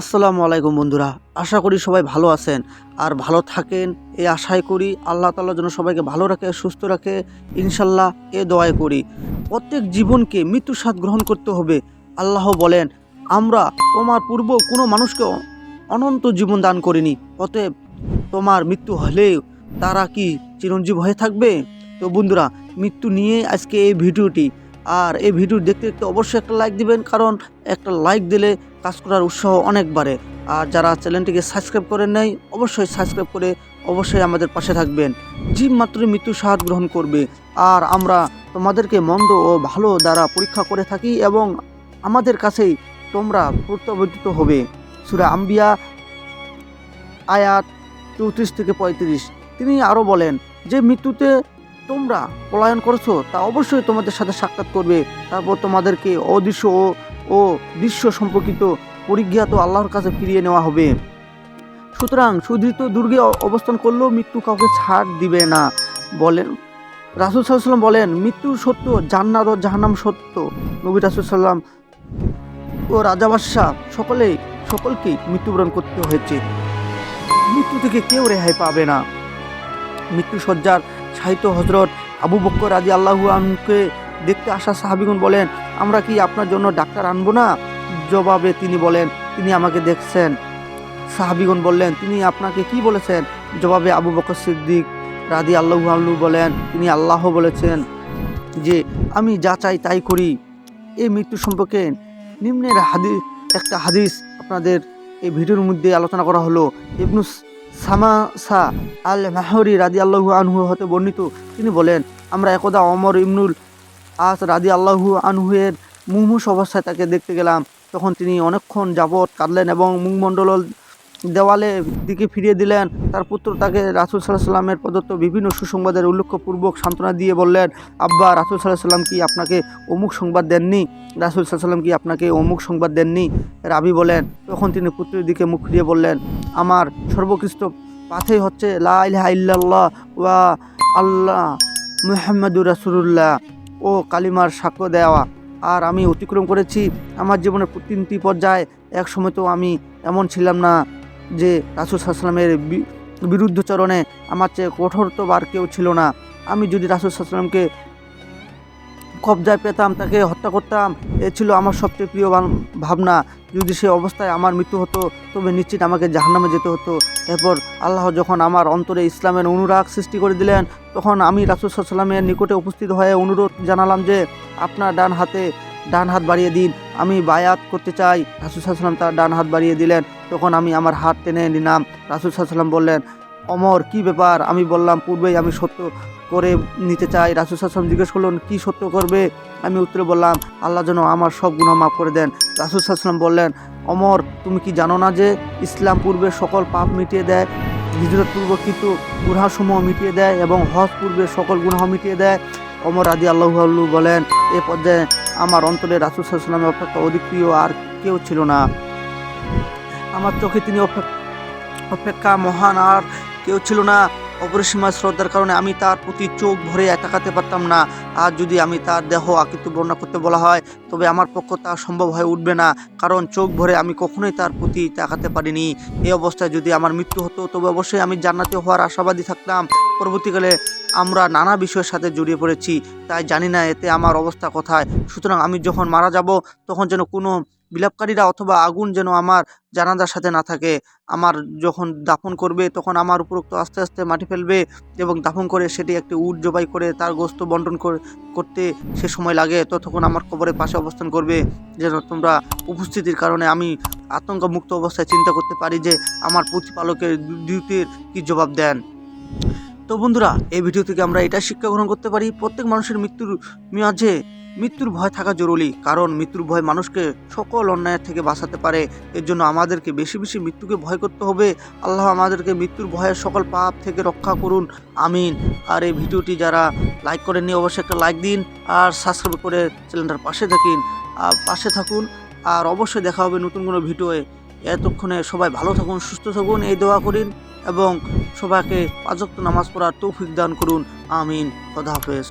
আসসালামু আলাইকুম বন্ধুরা। আশা করি সবাই ভালো আছেন আর ভালো থাকেন এই আশাই করি আল্লাহ তাআলা যেন সবাইকে ভালো রাখে, সুস্থ রাখে। ইনশাল্লাহ এ দোয়াই করি। প্রত্যেক জীবনকে মৃত্যুর স্বাদ গ্রহণ করতে হবে। আল্লাহ বলেন, আমরা তোমার পূর্ব কোনো মানুষকে অনন্ত জীবন দান করিনি। অতএব তোমার মৃত্যু হলেও তারা কি চিরঞ্জীব হয়ে থাকবে? তো বন্ধুরা, মৃত্যু নিয়ে আজকে এই ভিডিওটি আর এই ভিডিও দেখতে দেখতে অবশ্যই একটা লাইক দিবেন, কারণ একটা লাইক দিলে কাজ করার উৎসাহ অনেক বাড়ে। আর যারা চ্যানেলটিকে সাবস্ক্রাইব করেন নাই, অবশ্যই সাবস্ক্রাইব করে অবশ্যই আমাদের পাশে থাকবেন। জীব মাত্র মৃত্যু সাহায্য গ্রহণ করবে। আর আমরা তোমাদেরকে মন্দ ও ভালো দ্বারা পরীক্ষা করে থাকি এবং আমাদের কাছেই তোমরা প্রত্যাবর্তিত হবে। সুরা আম্বিয়া, আয়াত চৌত্রিশ থেকে পঁয়ত্রিশ। তিনি আরও বলেন, যে মৃত্যুতে তোমরা পলায়ন করছ, তা অবশ্যই তোমাদের সাথে সাক্ষাৎ করবে। তারপর তোমাদেরকে অদৃশ্য ও ও দৃশ্য সম্পর্কিত পরিজ্ঞাত আল্লাহর কাছে ফিরিয়ে নেওয়া হবে। সুতরাং সুদৃঢ় দুর্গে অবস্থান করলেও মৃত্যু কাউকে ছাড় দিবে না। বলেন, রাসুল সাল্লাম বলেন, মৃত্যু সত্য, জান্নাত ও জাহান্নাম সত্য। নবী রাসুল সাল্লাম ও রাজা বাদশাহ সকলেই সকলকেই মৃত্যুবরণ করতে হয়েছে। মৃত্যু থেকে কেউ রেহাই পাবে না। মৃত্যু সজ্জার সাহিত্য হজরত আবু বক্কর রাজি আল্লাহু আনকে দেখতে আসা সাহাবিগুন বলেন, আমরা কি আপনার জন্য ডাক্তার আনব না? জবাবে তিনি বলেন, তিনি আমাকে দেখছেন। সাহাবিগণ বললেন, তিনি আপনাকে কি বলেছেন? জবাবে আবু বকর সিদ্দিক রাদি আল্লাহু আল্লু বলেন, তিনি আল্লাহ বলেছেন যে, আমি যা চাই তাই করি। এই মৃত্যু সম্পর্কে নিম্নের হাদিস একটা হাদিস আপনাদের এই ভিডিওর মধ্যে আলোচনা করা হলো। ইবনুস সামাসা আল মাহরি রাজি আল্লাহু আনহু হতে বর্ণিত। তিনি বলেন, আমরা একদা অমর ইমনুল আস রাজি আল্লাহু আনহুয়ের মুহমুষ অবস্থায় তাকে দেখতে গেলাম। তখন তিনি অনেকক্ষণ যাবৎ কাঁদলেন এবং মুখমণ্ডল দেওয়ালে দিকে ফিরিয়ে দিলেন। তার পুত্র তাকে রাসুল সাল্লাহ সাল্লামের প্রদত্ত বিভিন্ন সুসংবাদের উল্লেখপূর্বক সান্ত্বনা দিয়ে বললেন, আব্বা, রাসুল সাল্লাহ সাল্লাম কি আপনাকে অমুক সংবাদ দেননি? রাসুল সাল্লাহ সাল্লাম কি আপনাকে অমুক সংবাদ দেননি? রাবি বলেন, তখন তিনি পুত্রের দিকে মুখ ফিরিয়ে বললেন, আমার সর্বকৃষ্ট পাথেই হচ্ছে লা ইলাহা ইল্লাল্লাহ ওয়া আল্লাহ মুহাম্মাদুর রাসূলুল্লাহ। ও কালিমার সাক্ষ্য দেওয়া। আর আমি অতিক্রম করেছি। আমার জীবনের তিনটি পর্যায়ে এক সময় তো আমি এমন ছিলাম না। যে রাসুল সাল্লামের বিরুদ্ধচরণে আমার চেয়ে কঠোর তো আর কেউ ছিল না। আমি যদি রাসুল সাল্লামকে কবজায় পেতাম, তাকে হত্যা করতাম, এ ছিল আমার সবচেয়ে প্রিয় ভাবনা। যদি সে অবস্থায় আমার মৃত্যু হতো, তবে নিশ্চিত আমাকে জাহান্নামে যেতে হতো। এরপর আল্লাহ যখন আমার অন্তরে ইসলামের অনুরাগ সৃষ্টি করে দিলেন, তখন আমি রাসুল সাল্লামের নিকটে উপস্থিত হয়ে অনুরোধ জানালাম যে, আপনার ডান হাতে ডান হাত বাড়িয়ে দিন। আমি বায়াত করতে চাই। রাসুল সাল্লাম তার ডান হাত বাড়িয়ে দিলেন। তখন আমি আমার হাত টেনে নিলাম। রাসুল সাল্লাম বললেন, অমর, কি ব্যাপার? আমি বললাম, পূর্বেই আমি সত্য করে নিতে চাই। রাসুল সাল্লাম জিজ্ঞেস করলেন, কি সত্য করবে? আমি উত্তরে বললাম, আল্লাহ যেন আমার সব গুনাহ মাফ করে দেন। রাসুল সাল্লাম বললেন, অমর, তুমি কি জানো না যে ইসলাম পূর্বে সকল পাপ মিটিয়ে দেয়, হিজরত পূর্বকৃত গুনাহসমূহ মিটিয়ে দেয় এবং হজ পূর্বে সকল গুনাহ মিটিয়ে দেয়? অমর আদি আল্লাহ আল্লু বলেন, এ পর্যায়ে আমার অন্তরে রাসুল সাল্লামের অপেক্ষা অধিক প্রিয় আর কেউ ছিল না। আমার চোখে তিনি অপেক্ষা মহান আর কেউ ছিল না। অপরিসীমা শ্রদ্ধার কারণে আমি তার প্রতি চোখ ভরে তাকাতে পারতাম না। আর যদি আমি তার দেহ আকৃতি বর্ণনা করতে বলা হয়, তবে আমার পক্ষ তা সম্ভব হয়ে উঠবে না। কারণ চোখ ভরে আমি কখনোই তার প্রতি তাকাতে পারিনি। এই অবস্থায় যদি আমার মৃত্যু হতো, তবে অবশ্যই আমি জান্নাতে হওয়ার আশাবাদী থাকতাম। পরবর্তীকালে আমরা নানা বিষয়ের সাথে জড়িয়ে পড়েছি, তাই জানি না এতে আমার অবস্থা কোথায়। সুতরাং আমি যখন মারা যাব, তখন যেন কোনো বিলাপকারীরা অথবা আগুন যেন আমার জানাজার সাথে না থাকে। আমার যখন দাফন করবে, তখন আমার উপরোক্ত আস্তে আস্তে মাটি ফেলবে এবং দাফন করে সেটি একটি উট জবাই করে তার গোস্ত বন্টন করতে সে সময় লাগে। ততক্ষণ আমার কবরের পাশে অবস্থান করবে, যেন তোমরা উপস্থিতির কারণে আমি আতঙ্ক মুক্ত অবস্থায় চিন্তা করতে পারি যে আমার প্রতিপালকের ডিউটির কি জবাব দেন। তো বন্ধুরা, এই ভিডিও থেকে আমরা এটা শিক্ষা গ্রহণ করতে পারি, প্রত্যেক মানুষের মৃত্যুর মাঝে মৃত্যুর ভয় থাকা জরুরি, কারণ মৃত্যুর ভয় মানুষকে সকল অন্যায়ের থেকে বাঁচাতে পারে। এর জন্য আমাদেরকে বেশি বেশি মৃত্যুকে ভয় করতে হবে। আল্লাহ আমাদেরকে মৃত্যুর ভয়ে সকল পাপ থেকে রক্ষা করুন। আমিন। আর এই ভিডিওটি যারা লাইক করেননি, অবশ্যই একটা লাইক দিন আর সাবস্ক্রাইব করে চ্যানেলটার পাশে থাকুন। আর পাশে থাকুন। আর অবশ্যই দেখা হবে নতুন কোনো ভিডিওয়ে। এতক্ষণে সবাই ভালো থাকুন, সুস্থ থাকুন, এই দোয়া করিন এবং সবাইকে পাঁচক্ত নামাজ পড়ার তৌফিক দান করুন। আমিন। খোদা হাফেজ।